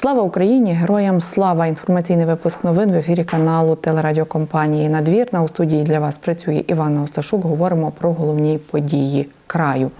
Слава Україні! Героям слава! Інформаційний випуск новин в ефірі каналу телерадіокомпанії Надвірна. У студії для вас працює Івана Осташук. Говоримо про головні події краю.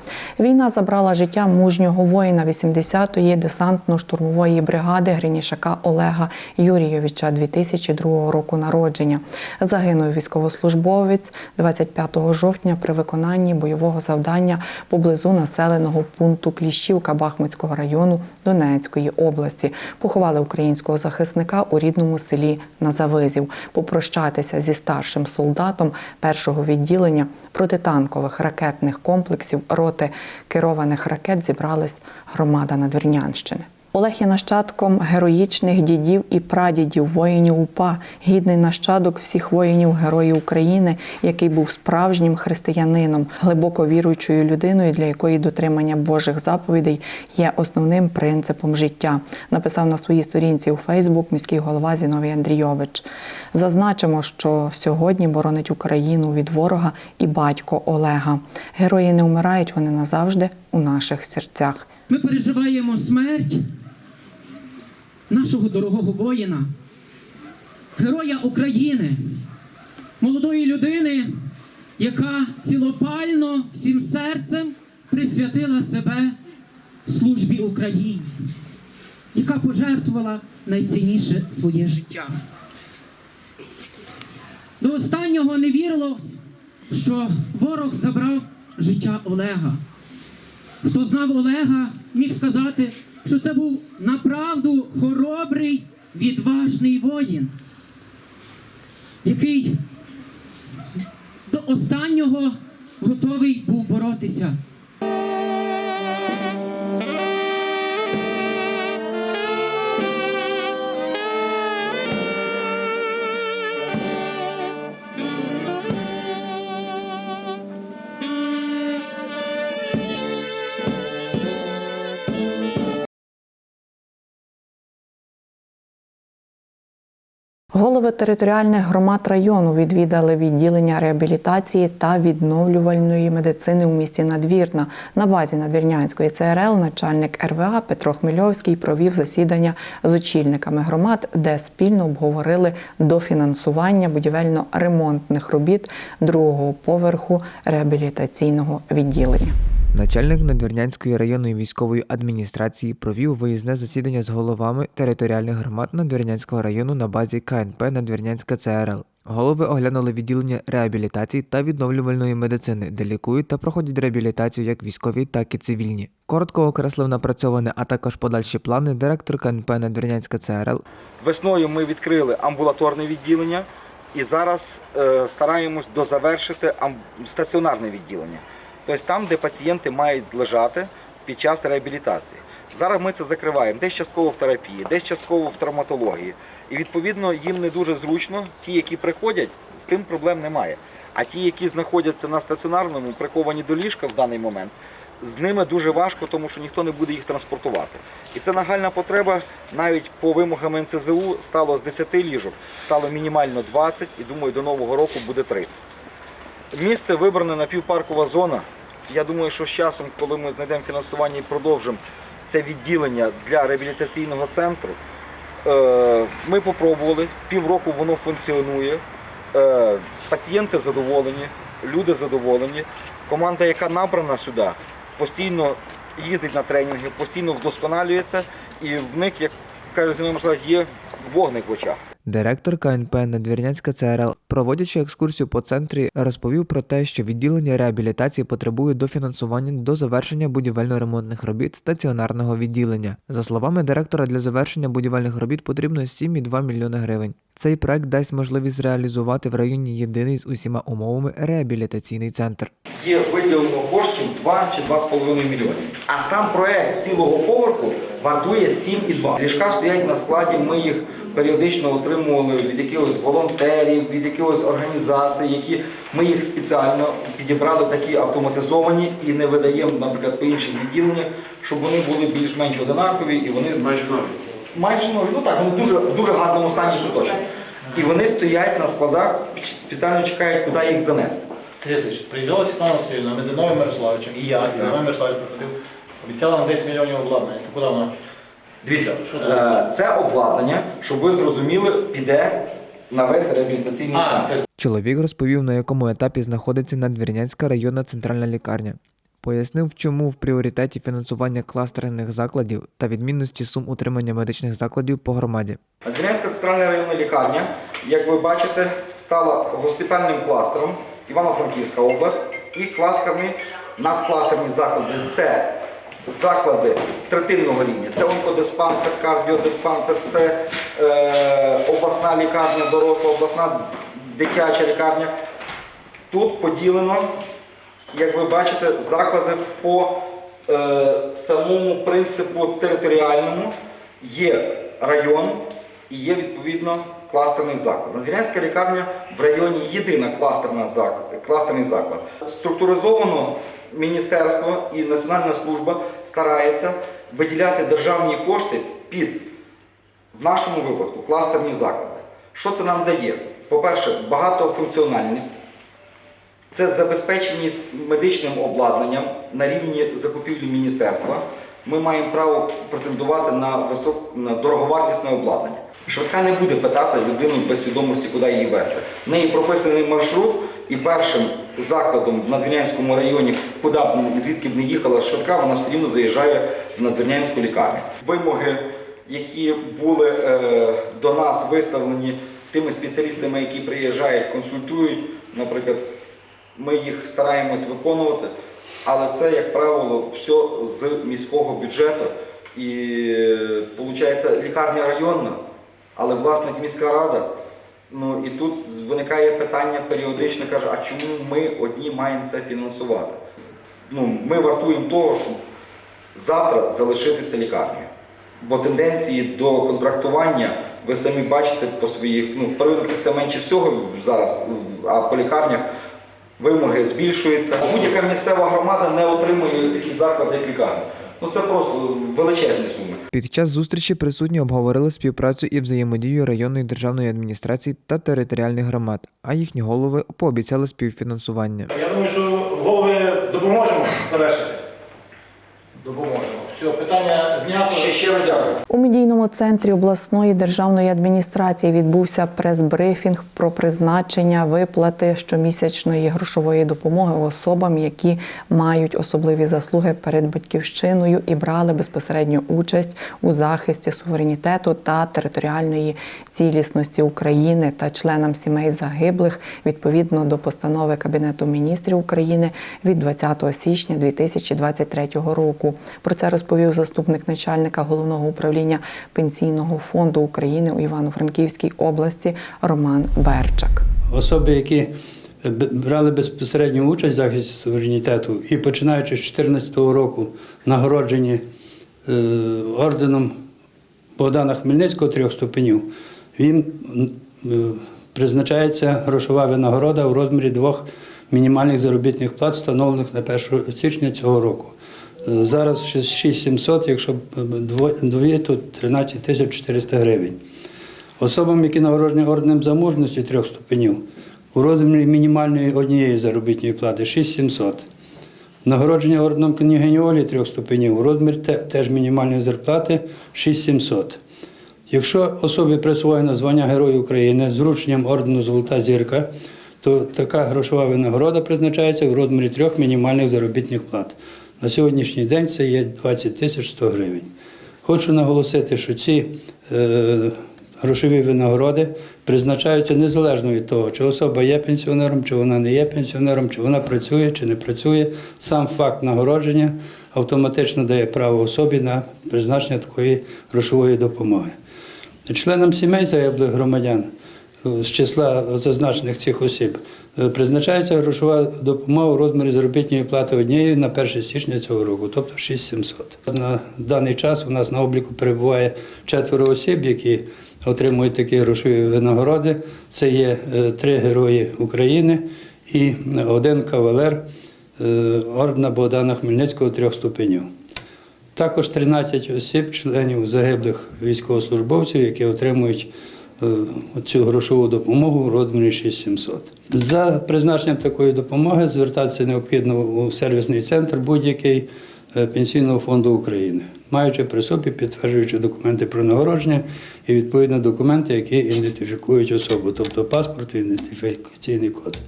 Війна забрала життя мужнього воїна 80-ї десантно-штурмової бригади Гринішака Олега Юрійовича 2002 року народження. Загинув військовослужбовець 25 жовтня при виконанні бойового завдання поблизу населеного пункту Кліщівка Бахмутського району Донецької області. Поховали українського захисника у рідному селі Назавизів. Попрощатися зі старшим солдатом першого відділення протитанкових ракетних комплексів роти керованих ракет зібралась громада Надвірнянщини. Олег є нащадком героїчних дідів і прадідів воїнів УПА, гідний нащадок всіх воїнів Героїв України, який був справжнім християнином, глибоко віруючою людиною, для якої дотримання Божих заповідей є основним принципом життя. Написав на своїй сторінці у Фейсбук міський голова Зіновій Андрійович. Зазначимо, що сьогодні боронить Україну від ворога і батько Олега. Герої не вмирають, вони назавжди у наших серцях. Ми переживаємо смерть нашого дорогого воїна, героя України, молодої людини, яка цілопально всім серцем присвятила себе службі Україні, яка пожертвувала найцінніше своє життя. До останнього не вірилось, що ворог забрав життя Олега. Хто знав Олега, міг сказати, що це був направду хоробрий, відважний воїн, який до останнього готовий був боротися. Голови територіальних громад району відвідали відділення реабілітації та відновлювальної медицини у місті Надвірна. На базі Надвірнянської ЦРЛ начальник РВА Петро Хмельовський провів засідання з очільниками громад, де спільно обговорили дофінансування будівельно-ремонтних робіт другого поверху реабілітаційного відділення. Начальник Надвірнянської районної військової адміністрації провів виїзне засідання з головами територіальних громад Надвірнянського району на базі КНП Надвірнянська ЦРЛ. Голови оглянули відділення реабілітації та відновлювальної медицини, де лікують та проходять реабілітацію як військові, так і цивільні. Коротко окреслив напрацьоване, а також подальші плани директор КНП Надвірнянська ЦРЛ Весною ми відкрили амбулаторне відділення і зараз е, стараємось дозавершити стаціонарне відділення. Тобто там, де пацієнти мають лежати під час реабілітації. Зараз ми це закриваємо десь частково в терапії, десь частково в травматології. І відповідно їм не дуже зручно. Ті, які приходять, з тим проблем немає. А ті, які знаходяться на стаціонарному, приковані до ліжка в даний момент, з ними дуже важко, тому що ніхто не буде їх транспортувати. І це нагальна потреба. Навіть по вимогам НЦЗУ стало з 10 ліжок, стало мінімально 20 і думаю, до нового року буде 30. Місце вибране напівпаркова зона. Я думаю, що з часом, коли ми знайдемо фінансування і продовжимо це відділення для реабілітаційного центру, е, ми попробували, півроку воно функціонує. Е, Пацієнти задоволені, люди задоволені. Команда, яка набрана сюди, постійно їздить на тренінги, постійно вдосконалюється, і в них, як каже Зіновій Миколаївич, є вогник в очах. Директор КНП Надвірнянська ЦРЛ, проводячи екскурсію по центрі, розповів про те, що відділення реабілітації потребує дофінансування до завершення будівельно-ремонтних робіт стаціонарного відділення. За словами директора, для завершення будівельних робіт потрібно 7,2 мільйони гривень. Цей проект дасть можливість реалізувати в районі єдиний з усіма умовами реабілітаційний центр. є виділено коштів 2 чи 2,5 мільйони. А сам проект цілого поверху вартує 7,2. Ліжка стоять на складі, ми їх періодично отримували від якихось волонтерів, від якихось організацій, які ми їх спеціально підібрали такі автоматизовані і не видаємо, наприклад, по іншим відділеннях, щоб вони були більш-менш одинакові і вони майже нові. Майже нові. Ну так, вони дуже дуже гарному стані все точно. І вони стоять на складах, спеціально чекають, куди їх занести. Сергій Васильович, приїжджала Світлана Васильівна, ми з Зиновим Мирославовичем, і я, і Зиновий Мирославович приходив, обіцяла нам 10 мільйонів обладнання. То куди вона? Дивіться, е, це обладнання, щоб ви зрозуміли, піде на весь реабілітаційний А, центр. Чоловік розповів, на якому етапі знаходиться Надвірнянська районна центральна лікарня. Пояснив, чому в пріоритеті фінансування кластерних закладів та відмінності сум утримання медичних закладів по громаді. Надвірнянська центральна районна лікарня, як ви бачите, стала госпітальним кластером Івано-Франківська область і кластерні, надкластерні заклади. Це заклади третинного рівня. Це онкодиспансер, кардіодиспансер, це е, обласна лікарня, доросла, обласна дитяча лікарня. Тут поділено, як ви бачите, заклади по е, самому принципу територіальному. Є район і є відповідно кластерний заклад. Надвірнянська лікарня в районі єдина кластерна заклад, кластерний заклад. Структуризовано міністерство і Національна служба старається виділяти державні кошти під в нашому випадку кластерні заклади. Що це нам дає? По-перше, багатофункціональність. Це забезпеченість медичним обладнанням на рівні закупівлі міністерства. Ми маємо право претендувати на висок... на дороговартісне обладнання. Швидка не буде питати людину без свідомості, куди її вести. В неї прописаний маршрут, і першим закладом в Надвірнянському районі, куди б звідки б не їхала швидка, вона все рівно заїжджає в Надвірнянську лікарню. Вимоги, які були е, до нас виставлені тими спеціалістами, які приїжджають, консультують, наприклад, ми їх стараємось виконувати, але це, як правило, все з міського бюджету. І виходить, лікарня районна, але власник міська рада. Ну і тут виникає питання періодично, каже, а чому ми одні маємо це фінансувати? Ну, ми вартуємо того, щоб завтра залишитися лікарнею. Бо тенденції до контрактування ви самі бачите по своїх, ну в первинних це менше всього зараз, а по лікарнях вимоги збільшуються. Будь-яка місцева громада не отримує такий заклад, як лікарня. Ну це просто величезні суми. Під час зустрічі присутні обговорили співпрацю і взаємодію районної державної адміністрації та територіальних громад, а їхні голови пообіцяли співфінансування. Я думаю, що голови допоможемо завершити. Допоможемо. Все, питання знято. Ще щиро дякую. У медійному центрі обласної державної адміністрації відбувся прес-брифінг про призначення виплати щомісячної грошової допомоги особам, які мають особливі заслуги перед батьківщиною і брали безпосередню участь у захисті суверенітету та територіальної цілісності України та членам сімей загиблих відповідно до постанови Кабінету міністрів України від 20 січня 2023 року. Про це розповів заступник начальника головного управління пенсійного фонду України у Івано-Франківській області Роман Берчак. особи, які брали безпосередню участь в захисті суверенітету і починаючи з 2014 року нагороджені е, орденом Богдана Хмельницького трьох ступенів, їм е, призначається грошова винагорода у розмірі двох мінімальних заробітних плат, встановлених на 1 січня цього року. Зараз 6700, якщо дві, то 13 тисяч 400 гривень. Особам, які нагороджені орденом за мужності трьох ступенів, у розмірі мінімальної однієї заробітної плати 6700. Нагороджені орденом княгині трьох ступенів у розмірі те- теж мінімальної зарплати 6700. Якщо особі присвоєно звання Герой України з врученням ордену Золота зірка, то така грошова винагорода призначається в розмірі трьох мінімальних заробітних плат. На сьогоднішній день це є 20 тисяч 100 гривень. Хочу наголосити, що ці е, грошові винагороди призначаються незалежно від того, чи особа є пенсіонером, чи вона не є пенсіонером, чи вона працює, чи не працює. Сам факт нагородження автоматично дає право особі на призначення такої грошової допомоги. Членам сімей загиблих громадян з числа зазначених цих осіб е, призначається грошова допомога у розмірі заробітної плати однієї на 1 січня цього року, тобто 6700. На даний час у нас на обліку перебуває четверо осіб, які отримують такі грошові винагороди. Це є е, три герої України і один кавалер е, ордена Богдана Хмельницького трьох ступенів. Також 13 осіб, членів загиблих військовослужбовців, які отримують цю грошову допомогу у розмірі 6700. За призначенням такої допомоги звертатися необхідно у сервісний центр будь-який е, Пенсійного фонду України, маючи при собі підтверджуючи документи про нагородження і відповідно документи, які ідентифікують особу, тобто паспорт і ідентифікаційний код.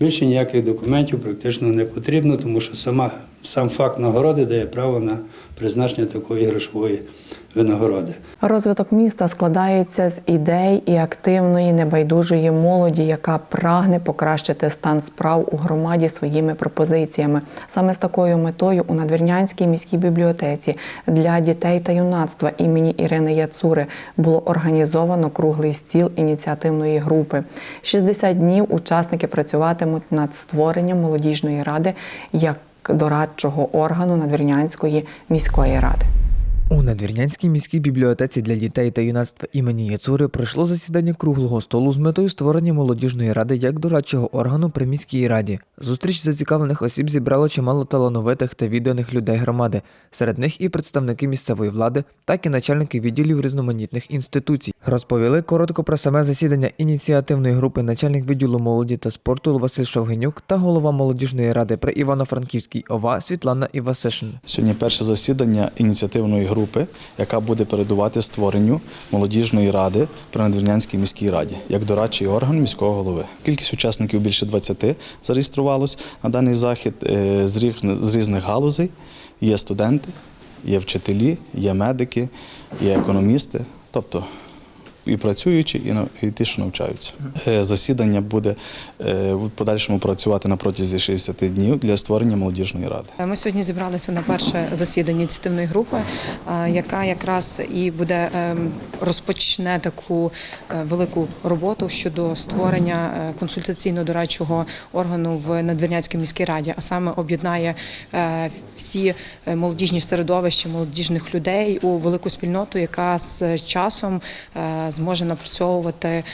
Більше ніяких документів практично не потрібно, тому що сама, сам факт нагороди дає право на призначення такої грошової винагороди. Розвиток міста складається з ідей і активної небайдужої молоді, яка прагне покращити стан справ у громаді своїми пропозиціями. Саме з такою метою у Надвірнянській міській бібліотеці для дітей та юнацтва імені Ірини Яцури було організовано круглий стіл ініціативної групи. 60 днів учасники працюватимуть над створенням молодіжної ради як дорадчого органу Надвірнянської міської ради. У Надвірнянській міській бібліотеці для дітей та юнацтва імені Яцури пройшло засідання круглого столу з метою створення молодіжної ради як дорадчого органу при міській раді. Зустріч зацікавлених осіб зібрало чимало талановитих та відданих людей громади. Серед них і представники місцевої влади, так і начальники відділів різноманітних інституцій. Розповіли коротко про саме засідання ініціативної групи начальник відділу молоді та спорту Василь Шовгенюк та голова молодіжної ради при Івано-Франківській ОВА Світлана Івасишин. Сьогодні перше засідання ініціативної групи, яка буде передувати створенню молодіжної ради при Надвірнянській міській раді як дорадчий орган міського голови. Кількість учасників більше 20 зареєструвалось на даний захід е, з різних- галузей. Є студенти, є вчителі, є медики, є економісти, тобто і працюючі, і ті, що навчаються. Е, Засідання буде е, в подальшому працювати на протязі 60 днів для створення молодіжної ради. Ми сьогодні зібралися на перше засідання ініціативної групи, е, яка якраз і буде розпочне таку е, велику роботу щодо створення е, консультаційно-дорадчого органу в Надвірнянській міській раді, а саме об'єднає е, всі е, молодіжні середовища молодіжних людей у велику спільноту, яка з часом е, зможе напрацьовувати е,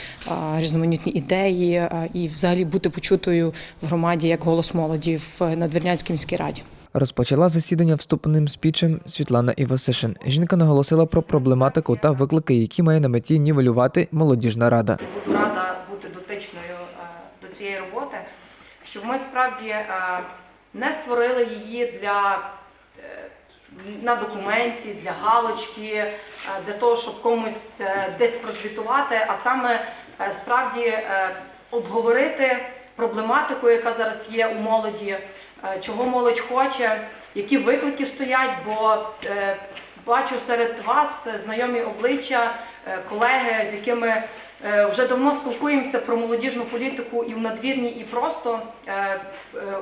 різноманітні ідеї е, і взагалі бути почутою в громаді як голос молоді в Надвірнянській міській раді. Розпочала засідання вступним спічем Світлана Івасишин. Жінка наголосила про проблематику та виклики, які має на меті нівелювати молодіжна рада. буду рада бути дотичною е, до цієї роботи, щоб ми справді е, не створили її для е, на документі, для галочки, е, для того, щоб комусь е, десь прозвітувати, а саме е, справді обговорити проблематику, яка зараз є у молоді, чого молодь хоче, які виклики стоять, бо бачу серед вас знайомі обличчя, колеги, з якими вже давно спілкуємося про молодіжну політику і в надвірні, і просто е, е,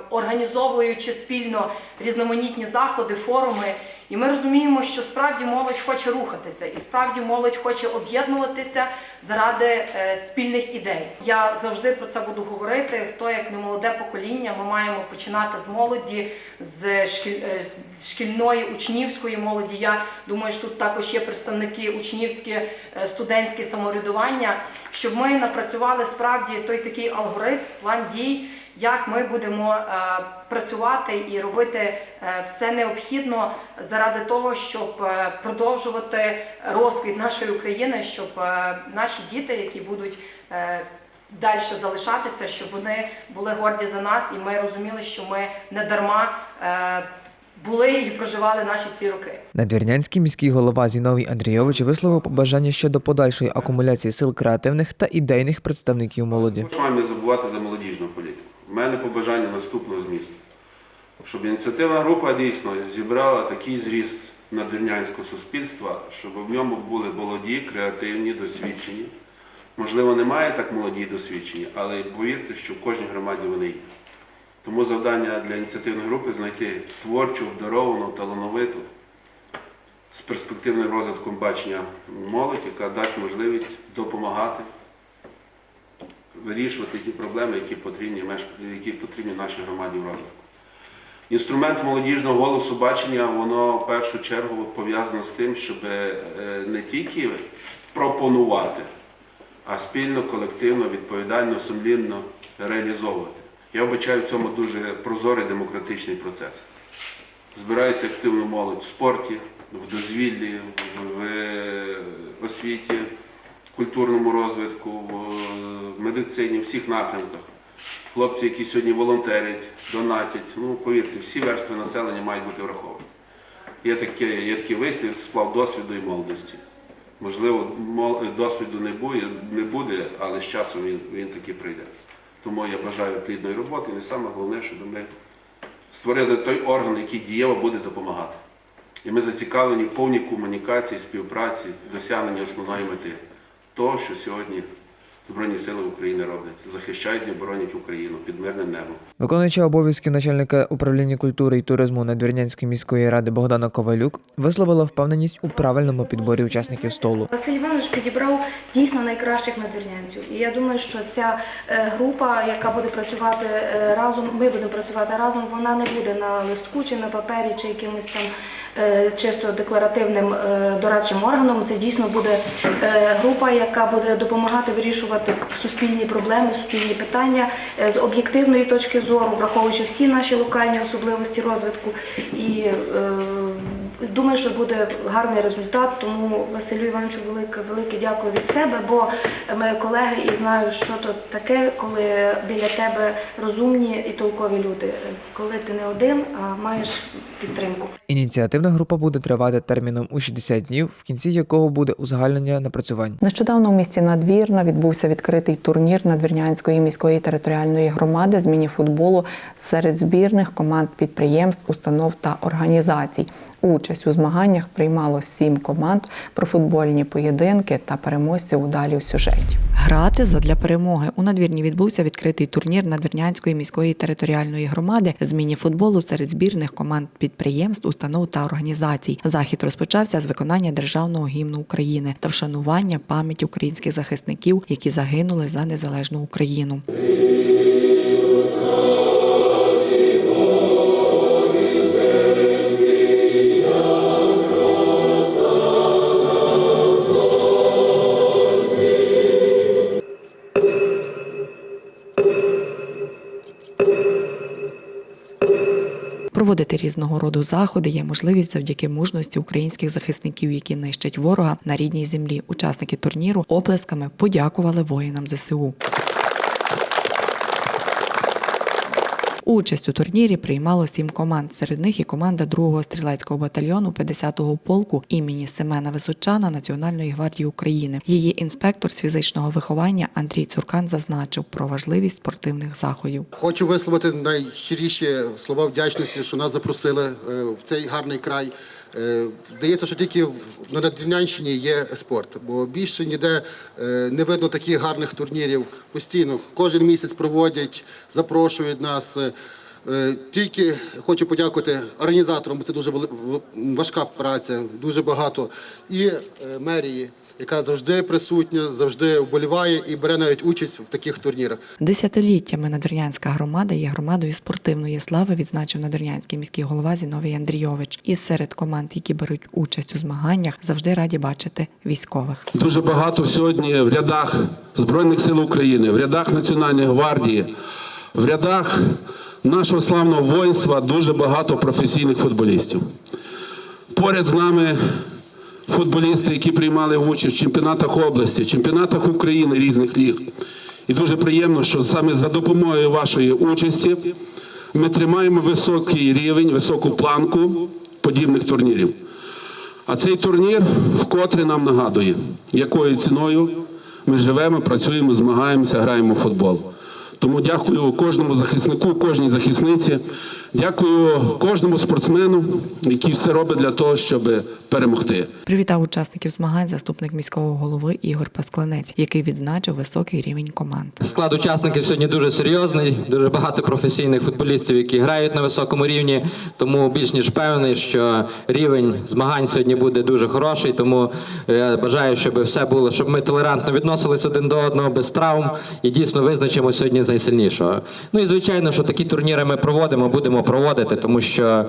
організовуючи спільно різноманітні заходи, форуми. І ми розуміємо, що справді молодь хоче рухатися, і справді молодь хоче об'єднуватися заради е, спільних ідей. Я завжди про це буду говорити. Хто як не молоде покоління, ми маємо починати з молоді, з е, шкільної учнівської молоді. Я думаю, що тут також є представники учнівські, е, студентське самоврядування, щоб ми напрацювали справді той такий алгоритм, план дій як ми будемо е, працювати і робити е, все необхідно заради того, щоб е, продовжувати розквіт нашої України, щоб наші діти, які будуть далі залишатися, щоб вони були горді за нас, і ми розуміли, що ми не дарма були і проживали наші ці роки. Надвірнянський міський голова Зіновій Андрійович висловив побажання щодо подальшої акумуляції сил креативних та ідейних представників молоді. Маємо не забувати за молодіжну політику. Мене побажання наступного змісту, щоб ініціативна група дійсно зібрала такий зріст надвірнянського суспільства, щоб в ньому були молоді, креативні, досвідчені. Можливо, немає так молоді і досвідчені, але повірте, що в кожній громаді вони є. Тому завдання для ініціативної групи знайти творчу, обдаровану, талановиту, з перспективним розвитком бачення молодь, яка дасть можливість допомагати вирішувати ті проблеми, які потрібні, які потрібні нашій громаді в розвитку. Інструмент молодіжного голосу бачення, воно в першу чергу пов'язано з тим, щоб е, не тільки пропонувати, а спільно, колективно, відповідально, сумлінно реалізовувати. Я вбачаю в цьому дуже прозорий демократичний процес. Збирають активну молодь в спорті, в дозвіллі, в освіті, в культурному розвитку, в медицині, всіх напрямках. хлопці, які сьогодні волонтерять, донатять. Ну, повірте, всі верстви населення мають бути враховані. Є, таке, є такий вислів сплав досвіду і молодості. Можливо, досвіду не буде, не буде, але з часом він, він таки прийде. Тому я бажаю плідної роботи і саме головне, щоб ми створили той орган, який дієво буде допомагати. І ми зацікавлені в повній комунікації, співпраці, досягненні основної мети того, що сьогодні Збройні Сили України роблять, захищають і боронять Україну під мирним небом. Виконуюча обов'язки начальника управління культури і туризму Надвірнянської міської ради Богдана Ковалюк висловила впевненість у правильному підборі учасників столу. Василь Іванович підібрав дійсно найкращих надвірнянців. І я думаю, що ця е, група, яка буде працювати е, разом, ми будемо працювати разом, вона не буде на листку чи на папері, чи якимось там чисто декларативним е, дорадчим органом. Це дійсно буде е, група, яка буде допомагати вирішувати суспільні проблеми, суспільні питання е, з об'єктивної точки зору, враховуючи всі наші локальні особливості розвитку. І е, Думаю, що буде гарний результат, тому Василю Івановичу велике, велике дякую від себе, бо ми колеги і знаю, що то таке, коли біля тебе розумні і толкові люди. Коли ти не один, а маєш підтримку. Ініціативна група буде тривати терміном у 60 днів, в кінці якого буде узагальнення напрацювань. Нещодавно у місті Надвірна відбувся відкритий турнір Надвірнянської міської територіальної громади з міні-футболу серед збірних команд підприємств, установ та організацій. Участь у змаганнях приймало сім команд про футбольні поєдинки та переможці у далі у сюжеті. Грати задля перемоги у надвірні відбувся відкритий турнір Надвірнянської міської територіальної громади з міні-футболу серед збірних команд підприємств, установ та організацій. Захід розпочався з виконання державного гімну України та вшанування пам'яті українських захисників, які загинули за незалежну Україну. Проводити різного роду заходи є можливість завдяки мужності українських захисників, які нищать ворога на рідній землі. Учасники турніру оплесками подякували воїнам ЗСУ. Участь у турнірі приймало сім команд. Серед них і команда 2-го стрілецького батальйону 50-го полку імені Семена Височана Національної гвардії України. Її інспектор з фізичного виховання Андрій Цуркан зазначив про важливість спортивних заходів. Хочу висловити найщиріші слова вдячності, що нас запросили е, в цей гарний край. Е, Здається, що тільки на Надвірнянщині є спорт, бо більше ніде е, не видно таких гарних турнірів. Постійно кожен місяць проводять, запрошують нас. Е, Тільки хочу подякувати організаторам, бо це дуже важка праця, дуже багато. І мерії, яка завжди присутня, завжди вболіває і бере навіть участь в таких турнірах. Десятиліттями Надвірнянська громада є громадою спортивної слави, відзначив Надвірнянський міський голова Зіновій Андрійович. І серед команд, які беруть участь у змаганнях, завжди раді бачити військових. Дуже багато сьогодні в рядах Збройних сил України, в рядах Національної гвардії, в рядах нашого славного воїнства дуже багато професійних футболістів. Поряд з нами футболісти, які приймали участь в чемпіонатах області, чемпіонатах України різних ліг. І дуже приємно, що саме за допомогою вашої участі ми тримаємо високий рівень, високу планку подібних турнірів. А цей турнір вкотре нам нагадує, якою ціною ми живемо, працюємо, змагаємося, граємо в футбол. Тому дякую кожному захиснику, кожній захисниці, дякую кожному спортсмену, який все робить для того, щоб перемогти. Привітав учасників змагань заступник міського голови Ігор Пасклинець, який відзначив високий рівень команд. Склад учасників сьогодні дуже серйозний, дуже багато професійних футболістів, які грають на високому рівні. Тому більш ніж певний, що рівень змагань сьогодні буде дуже хороший. Тому я бажаю, щоб все було, щоб ми толерантно відносилися один до одного без травм і дійсно визначимо сьогодні з найсильнішого. Ну і звичайно, що такі турніри ми проводимо, будемо проводити, тому що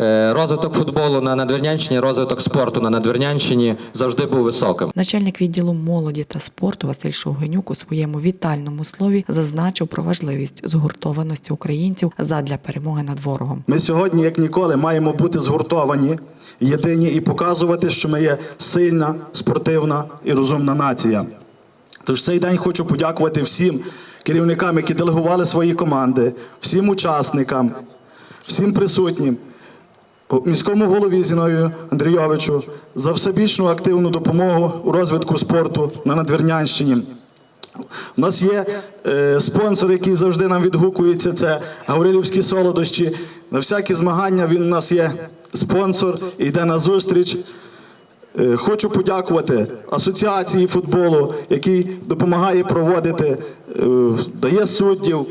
е, розвиток футболу на Надвірнянщині, розвиток спорту на Надвірнянщині завжди був високим. Начальник відділу молоді та спорту Василь Шовгенюк у своєму вітальному слові зазначив про важливість згуртованості українців задля перемоги над ворогом. Ми сьогодні, як ніколи, маємо бути згуртовані, єдині і показувати, що ми є сильна, спортивна і розумна нація. Тож цей день хочу подякувати всім керівникам, які делегували свої команди, всім учасникам, всім присутнім, міському голові Зіною Андрійовичу за всебічну активну допомогу у розвитку спорту на Надвірнянщині. У нас є е, спонсор, який завжди нам відгукується. Це Гаврилівські солодощі. На всякі змагання він у нас є спонсор і йде на зустріч. Е, Хочу подякувати асоціації футболу, який допомагає проводити, е, дає суддів.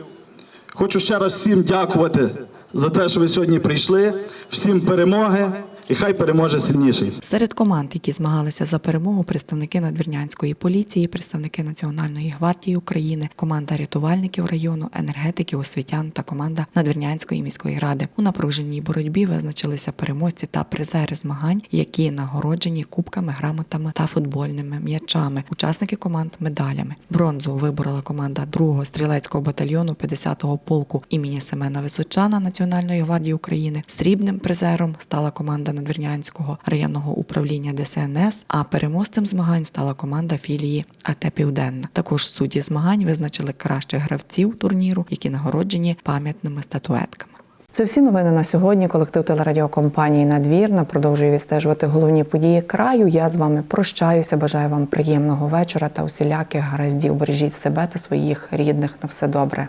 Хочу ще раз всім дякувати за те, що ви сьогодні прийшли. Всім перемоги і хай переможе сильніший. Серед команд, які змагалися за перемогу, представники надвірнянської поліції, представники Національної гвардії України, команда рятувальників району, енергетиків, освітян та команда Надвірнянської міської ради. У напруженій боротьбі визначилися переможці та призери змагань, які нагороджені кубками, грамотами та футбольними м'ячами. Учасники команд медалями. Бронзу виборола команда 2-го стрілецького батальйону 50-го полку імені Семена Височана Національної гвардії України. Срібним призером стала команда Надвірнянського районного управління ДСНС. А переможцем змагань стала команда філії АТ Південна. Також судді змагань визначили кращих гравців турніру, які нагороджені пам'ятними статуетками. Це всі новини на сьогодні. Колектив телерадіокомпанії Надвірна продовжує відстежувати головні події краю. Я з вами прощаюся. Бажаю вам приємного вечора та усіляких гараздів. Бережіть себе та своїх рідних. На все добре.